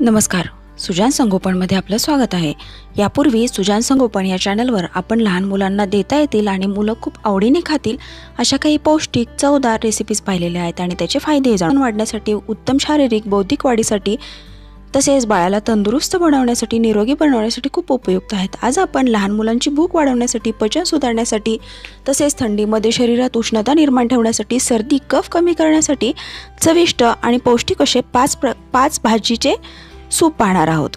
नमस्कार. सुजान संगोपनमध्ये आपलं स्वागत आहे. यापूर्वी सुजान संगोपन या चॅनलवर आपण लहान मुलांना देता येतील आणि मुलं खूप आवडीने खातील अशा काही पौष्टिक चवदार रेसिपीज पाहिलेल्या आहेत आणि त्याचे फायदे जाणून वाढण्यासाठी उत्तम शारीरिक बौद्धिक वाढीसाठी तसेच बाळाला तंदुरुस्त बनवण्यासाठी निरोगी बनवण्यासाठी खूप उपयुक्त आहेत. आज आपण लहान मुलांची भूक वाढवण्यासाठी पचन सुधारण्यासाठी तसेच थंडीमध्ये शरीरात उष्णता निर्माण ठेवण्यासाठी सर्दी कफ कमी करण्यासाठी चविष्ट आणि पौष्टिक असे पाच प्र पाच भाजीचे सूप पाहणार आहोत.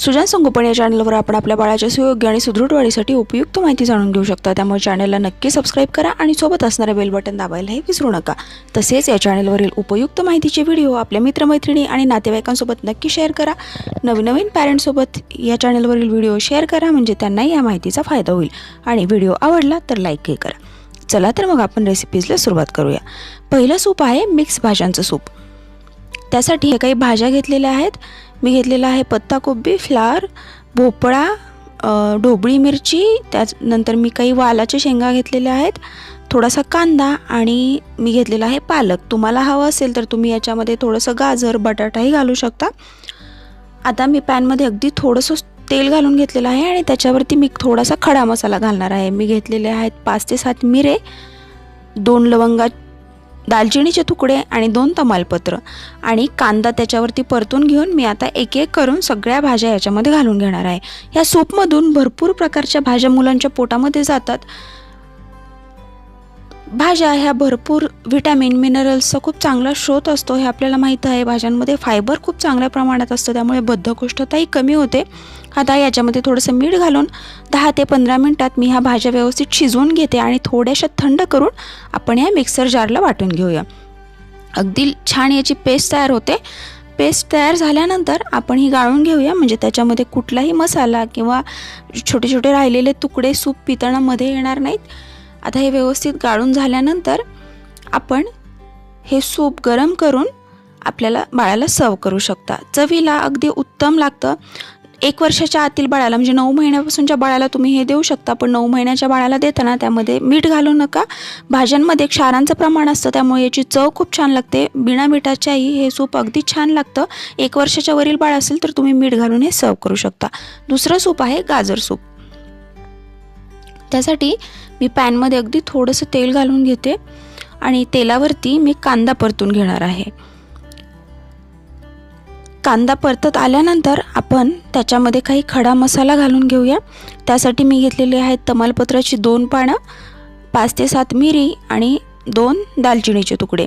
सुजान संगोपन या चॅनलवर आपण आपल्या बाळाच्या सुयोग्य आणि सुदृढ वाढीसाठी उपयुक्त माहिती जाणून घेऊ शकता. त्यामुळे चॅनलला नक्की सबस्क्राईब करा आणि सोबत असणारे बेल बटन दाबायलाही विसरू नका. तसेच या चॅनलवरील उपयुक्त माहितीचे व्हिडिओ आपल्या मित्रमैत्रिणी आणि नातेवाईकांसोबत नक्की शेअर करा. नवीन नवीन पॅरेंट्ससोबत या चॅनलवरील व्हिडिओ शेअर करा म्हणजे त्यांनाही या माहितीचा फायदा होईल. आणि व्हिडिओ आवडला तर लाईकही करा. चला तर मग आपण रेसिपीजला सुरुवात करूया. पहिलं सूप आहे मिक्स भाज्यांचं सूप. त्यासाठी हे काही भाज्या घेतलेल्या आहेत. मी घेतलेला आहे पत्ताकोबी फ्लार भोपळा ढोबळी मिरची त्यानंतर मी काही वालाच्या शेंगा घेतलेल्या आहेत थोडासा कांदा आणि मी घेतलेला आहे पालक. तुम्हाला हवं असेल तर तुम्ही याच्यामध्ये थोडंसं गाजर बटाटाही घालू शकता. आता मी पॅनमध्ये अगदी थोडंसं तेल घालून घेतलेलं आहे आणि त्याच्यावरती मी थोडासा खडा मसाला घालणार आहे. मी घेतलेले आहेत पाच ते सात मिरे दोन लवंगा दालचिनीचे तुकडे आणि दोन तमालपत्र आणि कांदा त्याच्यावरती परतून घेऊन मी आता एक एक करून सगळ्या भाज्या याच्यामध्ये घालून घेणार आहे. या सूपमधून भरपूर प्रकारच्या भाज्या मुलांच्या पोटामध्ये जातात. भाज्या ह्या भरपूर व्हिटॅमिन मिनरल्सचा खूप चांगला स्रोत असतो. हे आपल्याला माहीत आहे. भाज्यांमध्ये फायबर खूप चांगल्या प्रमाणात असतं. त्यामुळे बद्धकोष्ठताही कमी होते. आता याच्यामध्ये थोडंसं मीठ घालून दहा ते पंधरा मिनटात मी ह्या भाज्या व्यवस्थित शिजवून घेते आणि थोड्याशा थंड करून आपण या मिक्सर जारला वाटून घेऊया. अगदी छान याची पेस्ट तयार होते. पेस्ट तयार झाल्यानंतर आपण ही गाळून घेऊया. म्हणजे त्याच्यामध्ये कुठलाही मसाला किंवा छोटे छोटे राहिलेले तुकडे सूप पितळामध्ये येणार नाहीत. आता हे व्यवस्थित गाळून झाल्यानंतर आपण हे सूप गरम करून आपल्याला बाळाला सर्व करू शकता. चवीला अगदी उत्तम लागतं. एक वर्षाच्या आतील बाळाला म्हणजे नऊ महिन्यापासूनच्या बाळाला तुम्ही हे देऊ शकता पण नऊ महिन्याच्या बाळाला देताना त्यामध्ये मीठ घालू नका. भाज्यांमध्ये क्षारांचं प्रमाण असतं त्यामुळे याची चव खूप छान लागते. बिना मिठाच्याही हे सूप अगदी छान लागतं. एक वर्षाच्या वरील बाळ असेल तर तुम्ही मीठ घालून हे सर्व करू शकता. दुसरं सूप आहे गाजर सूप. त्यासाठी मी पॅनमध्ये अगदी थोडंसं तेल घालून घेते आणि तेलावरती मी कांदा परतून घेणार आहे. कांदा परतत आल्यानंतर आपण त्याच्यामध्ये काही खडा मसाला घालून घेऊया. त्यासाठी मी घेतलेली आहेत तमालपत्राची दोन पानं पाच ते सात मिरी आणि दोन दालचिनीचे तुकडे.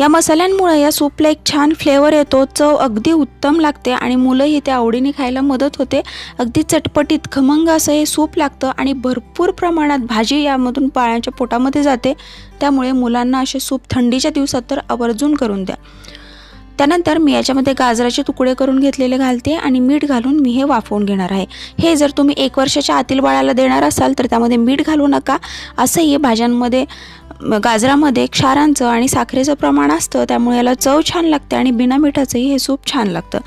या मसाल्यांमुळे या सूपला एक छान फ्लेवर येतो चव अगदी उत्तम लागते आणि मुलंही ते आवडीने खायला मदत होते. अगदी चटपटीत खमंग असं हे सूप लागतं आणि भरपूर प्रमाणात भाजी यामधून पाळ्यांच्या पोटामध्ये जाते. त्यामुळे मुलांना असे सूप थंडीच्या दिवसात तर आवर्जून करून द्या. त्यानंतर मी याच्यामध्ये गाजराचे तुकडे करून घेतलेले घालते आणि मीठ घालून मी हे वाफवून घेणार आहे. हे जर तुम्ही एक वर्षाच्या आतील बाळाला देणार असाल तर त्यामध्ये मीठ घालू नका. असंही भाज्यांमध्ये गाजरामध्ये क्षारांचं आणि साखरेचं प्रमाण असतं त्यामुळे याला चव छान लागते आणि बिना मिठाचंही हे सूप छान लागतं.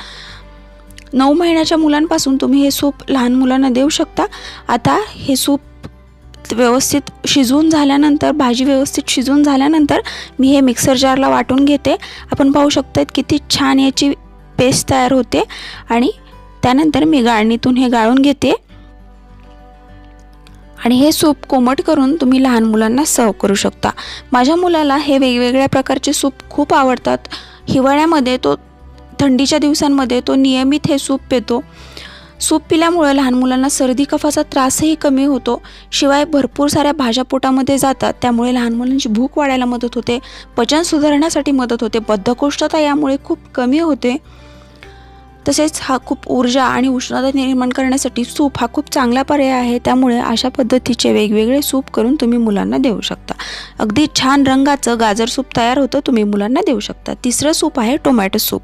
नऊ महिन्याच्या मुलांपासून तुम्ही हे सूप लहान मुलांना देऊ शकता. आता हे सूप व्यवस्थित शिजवून झाल्यानंतर भाजी व्यवस्थित शिजवून झाल्यानंतर मी हे मिक्सर जारला वाटून घेते. आपण पाहू शकतो किती छान याची पेस्ट तयार होते आणि त्यानंतर मी गाळणीतून हे गाळून घेते. आणि हे सूप कोमट करून तुम्ही लहान मुलांना सर्व करू शकता. माझ्या मुलाला हे वेगवेगळ्या प्रकारचे सूप खूप आवडतात. हिवाळ्यामध्ये तो थंडीच्या दिवसांमध्ये तो नियमित हे सूप पितो. सूप पिल्यामुळे लहान मुलांना सर्दी कफाचा त्रासही कमी होतो. शिवाय भरपूर साऱ्या भाज्या पोटामध्ये जातात त्यामुळे लहान मुलांची भूक वाढायला मदत होते. पचन सुधारण्यासाठी मदत होते. बद्धकोष्ठता यामुळे खूप कमी होते. तसेच हा खूप ऊर्जा आणि उष्णता निर्माण करण्यासाठी सूप हा खूप चांगला पर्याय आहे. त्यामुळे अशा पद्धतीचे वेगवेगळे सूप करून तुम्ही मुलांना देऊ शकता. अगदी छान रंगाचं गाजर सूप तयार होतं तुम्ही मुलांना देऊ शकता. तिसरं सूप आहे टोमॅटो सूप.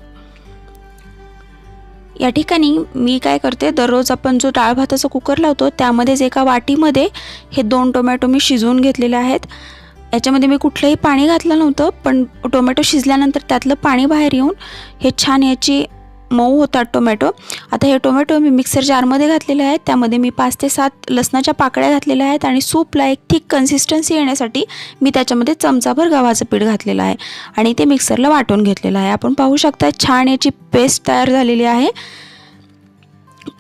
या ठिकाणी मी काय करते दररोज आपण जो डाळ भाताचा कुकर लावतो त्यामध्येच एका वाटीमध्ये हे दोन टोमॅटो मी शिजवून घेतलेले आहेत. याच्यामध्ये मी कुठलंही पाणी घातलं नव्हतं पण टोमॅटो शिजल्यानंतर त्यातलं पाणी बाहेर येऊन हे छान याची मऊ होतात टोमॅटो. आता हे टोमॅटो मी मिक्सर जारमध्ये घातलेले आहेत. त्यामध्ये मी पाच ते सात लसणाच्या पाकळ्या घातलेल्या आहेत आणि सूपला एक ठीक कन्सिस्टन्सी येण्यासाठी मी त्याच्यामध्ये चमचाभर गव्हाचं पीठ घातलेलं आहे आणि ते मिक्सरला वाटून घेतलेलं आहे. आपण पाहू शकता छान याची पेस्ट तयार झालेली आहे.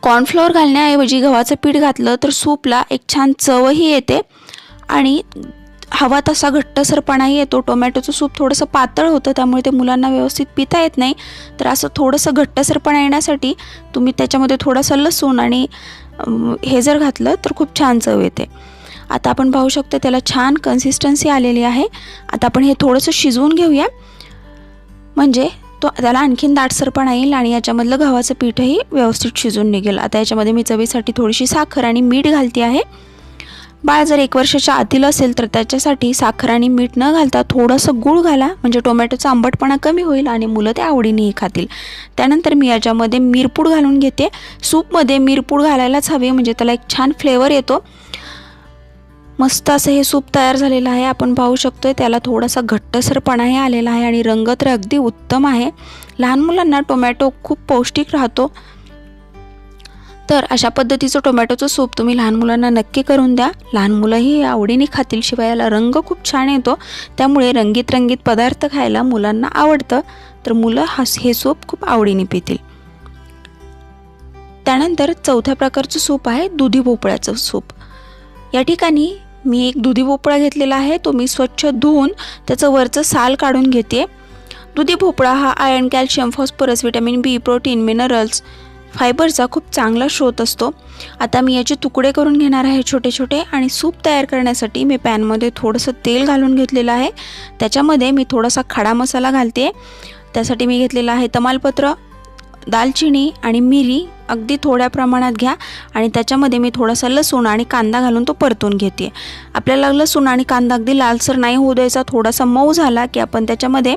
कॉर्नफ्लॉवर घालण्याऐवजी गव्हाचं पीठ घातलं तर सूपला एक छान चवही येते आणि हवा तसा घट्टसरपणाही येतो. टोमॅटोचं सूप थोडंसं पातळ होतं त्यामुळे ते मुलांना व्यवस्थित पिता येत नाही. तर असं थोडंसं घट्टसरपणा येण्यासाठी तुम्ही त्याच्यामध्ये थोडंसं लसूण आणि हे जर घातलं तर खूप छान चव येते. आता आपण पाहू शकतो त्याला छान कन्सिस्टन्सी आलेली आहे. आता आपण हे थोडंसं शिजवून घेऊया. म्हणजे तो त्याला आणखीन दाटसरपणा येईल आणि याच्यामधलं गव्हाचं पीठही व्यवस्थित शिजून निघेल. आता याच्यामध्ये मी चवीसाठी थोडीशी साखर आणि मीठ घालते आहे. बाळ जर एक वर्षाच्या आतील असेल तर त्याच्यासाठी साखर आणि मीठ न घालता थोडंसं गूळ घाला. म्हणजे टोमॅटोचा आंबटपणा कमी होईल आणि मुलं ते आवडीनेही खातील. त्यानंतर मी याच्यामध्ये मिरपूड घालून घेते. सूपमध्ये मिरपूड घालायलाच हवे म्हणजे त्याला एक छान फ्लेवर येतो. मस्त असं हे सूप तयार झालेलं आहे. आपण पाहू शकतोय त्याला थोडासा घट्टसरपणाही आलेला आहे आणि रंग तर अगदी उत्तम आहे. लहान मुलांना टोमॅटो खूप पौष्टिक राहतो. तर अशा पद्धतीचं टोमॅटोचं सूप तुम्ही लहान मुलांना नक्की करून द्या. लहान मुलंही हे आवडीने खातील शिवाय याला रंग खूप छान येतो. त्यामुळे रंगीत रंगीत पदार्थ खायला मुलांना आवडतं. तर मुलं हा हे सूप खूप आवडीने पितील. त्यानंतर चौथ्या प्रकारचं सूप आहे दुधी भोपळ्याचं सूप. या ठिकाणी मी एक दुधी भोपळा घेतलेला आहे. तो मी स्वच्छ धुवून त्याचं वरचं साल काढून घेते. दुधी भोपळा हा iron calcium phosphorus vitamin B protein minerals फायबरचा खूप चांगला स्रोत असतो. आता मी याचे तुकडे करून घेणार आहे छोटे छोटे आणि सूप तयार करण्यासाठी मी पॅनमध्ये थोडंसं तेल घालून घेतलेलं आहे. त्याच्यामध्ये मी थोडासा खडा मसाला घालते. त्यासाठी मी घेतलेला आहे तमालपत्र दालचिनी आणि मिरी. अगदी थोड्या प्रमाणात घ्या आणि त्याच्यामध्ये मी थोडासा लसूण आणि कांदा घालून तो परतून घेते. आपल्याला लसूण आणि कांदा अगदी लालसर नाही होऊ द्यायचा. थोडासा मऊ झाला की आपण त्याच्यामध्ये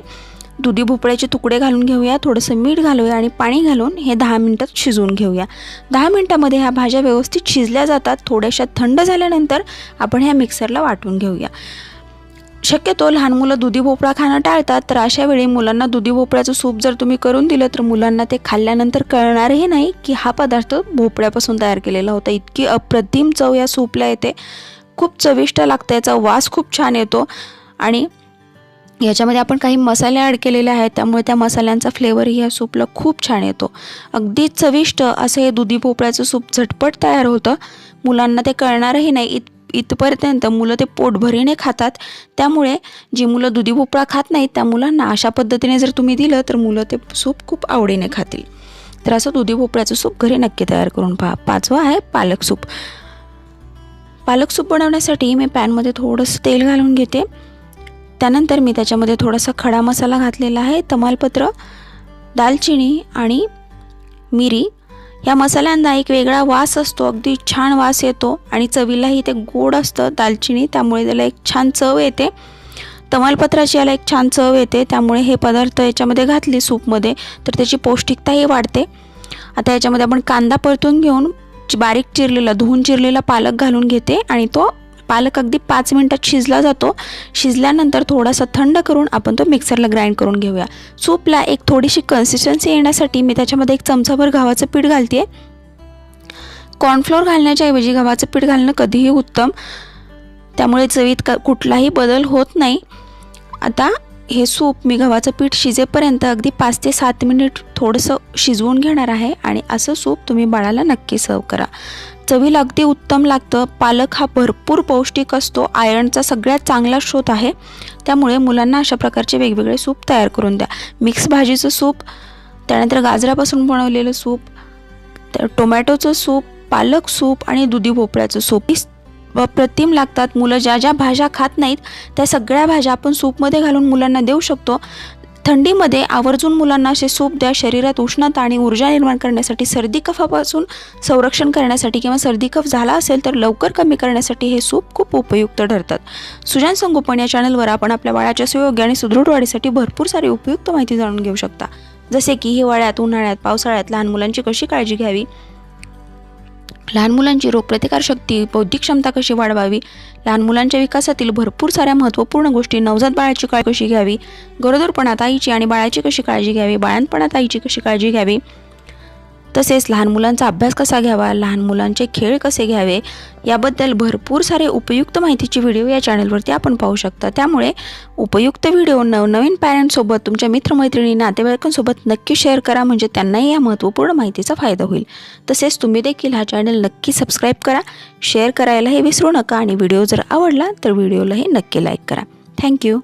दुधी भोपळ्याचे तुकडे घालून घेऊया थोडंसं मीठ घालूया आणि पाणी घालून हे दहा मिनटात शिजवून घेऊया. दहा मिनटामध्ये ह्या भाज्या व्यवस्थित शिजल्या जातात थोड्याशा थंड झाल्यानंतर आपण ह्या मिक्सरला वाटून घेऊया. शक्यतो लहान मुलं दुधी भोपळा खाणं टाळतात तर अशा वेळी मुलांना दुधी भोपळ्याचं सूप जर तुम्ही करून दिलं तर मुलांना ते खाल्ल्यानंतर कळणारही नाही की हा पदार्थ भोपळ्यापासून तयार केलेला होता. इतकी अप्रतिम चव या सूपला येते. खूप चविष्ट लागतं याचा वास खूप छान येतो आणि याच्यामध्ये आपण काही मसाले ॲड केलेले आहेत त्यामुळे त्या मसाल्यांचा फ्लेवरही या सूपला खूप छान येतो. अगदी चविष्ट असं हे दुधी भोपळ्याचं सूप झटपट तयार होतं. मुलांना ते कळणारही नाही. इत इथपर्यंत मुलं ते पोटभरीने खातात. त्यामुळे जी मुलं दुधी भोपळा खात नाहीत त्या मुलांना अशा पद्धतीने जर तुम्ही दिलं तर मुलं ते सूप खूप आवडीने खातील. तर असं दुधी भोपळ्याचं सूप घरी नक्की तयार करून पहा. पाचवा आहे पालक सूप पालक सूप बनवण्यासाठी मी पॅनमध्ये थोडंसं तेल घालून घेते. त्यानंतर मी त्याच्यामध्ये थोडासा खडा मसाला घातलेला आहे तमालपत्र दालचिनी आणि मिरी. या मसाल्यांना एक वेगळा वास असतो अगदी छान वास येतो आणि चवीलाही ते गोड असतं दालचिनी त्यामुळे त्याला एक छान चव येते. तमालपत्राची याला एक छान चव येते त्यामुळे हे पदार्थ याच्यामध्ये घातले सूपमध्ये तर त्याची पौष्टिकताही वाढते. आता याच्यामध्ये आपण कांदा परतून घेऊन बारीक चिरलेला धुवून चिरलेला पालक घालून घेते आणि तो पालक अगदी पाच मिनटात शिजला जातो. शिजल्यानंतर थोडासा थंड करून आपण तो मिक्सरला ग्राइंड करून घेऊया. सूपला एक थोडीशी कन्सिस्टन्सी येण्यासाठी मी त्याच्यामध्ये एक चमचाभर गव्हाचं पीठ घालते कॉर्नफ्लोअर घालण्याच्या ऐवजी गव्हाचं पीठ घालणं कधीही उत्तम. त्यामुळे चवीत क कुठलाही बदल होत नाही. आता हे सूप मी गव्हाचं पीठ शिजेपर्यंत अगदी पाच ते सात मिनिट थोडंसं शिजवून घेणार आहे आणि असं सूप तुम्ही बाळाला नक्की सर्व करा. चवीला अगदी उत्तम लागतं. पालक हा भरपूर पौष्टिक असतो. आयर्नचा सगळ्यात चांगला स्रोत आहे. त्यामुळे मुलांना अशा प्रकारचे वेगवेगळे सूप तयार करून द्या. मिक्स भाजीचं सूप त्यानंतर गाजरापासून बनवलेलं सूप तर टोमॅटोचं सूप पालक सूप आणि दुधी भोपळ्याचं सूप. व प्रतिम लागतात. मुलं ज्या ज्या भाज्या खात नाहीत त्या सगळ्या भाज्या आपण सूपमध्ये घालून मुलांना देऊ शकतो. थंडीमध्ये आवर्जून मुलांना असे सूप द्या शरीरात उष्णता आणि ऊर्जा निर्माण करण्यासाठी सर्दी कफापासून संरक्षण करण्यासाठी किंवा सर्दी कफ झाला असेल तर लवकर कमी करण्यासाठी हे सूप खूप उपयुक्त ठरतात. सुजान संगोपन या चॅनलवर आपण आपल्या बाळाच्या सुयोग्य आणि सुदृढ वाढीसाठी भरपूर सारी उपयुक्त माहिती जाणून घेऊ शकता. जसे की हिवाळ्यात उन्हाळ्यात पावसाळ्यात लहान मुलांची कशी काळजी घ्यावी? लहान मुलांची रोगप्रतिकारशक्ती बौद्धिक क्षमता कशी वाढवावी? लहान मुलांच्या विकासातील भरपूर साऱ्या महत्त्वपूर्ण गोष्टी नवजात बाळाची काळजी कशी घ्यावी? गरोदरपणात आईची आणि बाळाची कशी काळजी घ्यावी? बाळंतपणात आईची कशी काळजी घ्यावी? तसेच लहान मुलांचा अभ्यास कसा घ्यावा लहान मुलांचे खेळ कसे घ्यावे याबद्दल भरपूर सारे उपयुक्त माहितीचे व्हिडिओ या चॅनलवरती आपण पाहू शकता. त्यामुळे उपयुक्त व्हिडिओ नवनवीन पॅरेंट्ससोबत तुमच्या मित्रमैत्रिणी नातेवाईकांसोबत नक्की शेअर करा म्हणजे त्यांनाही या महत्त्वपूर्ण माहितीचा फायदा होईल. तसेच तुम्ही देखील हा चॅनल नक्की सबस्क्राईब करा शेअर करायलाही विसरू नका आणि व्हिडिओ जर आवडला तर व्हिडिओलाही नक्की लाईक करा. थँक्यू.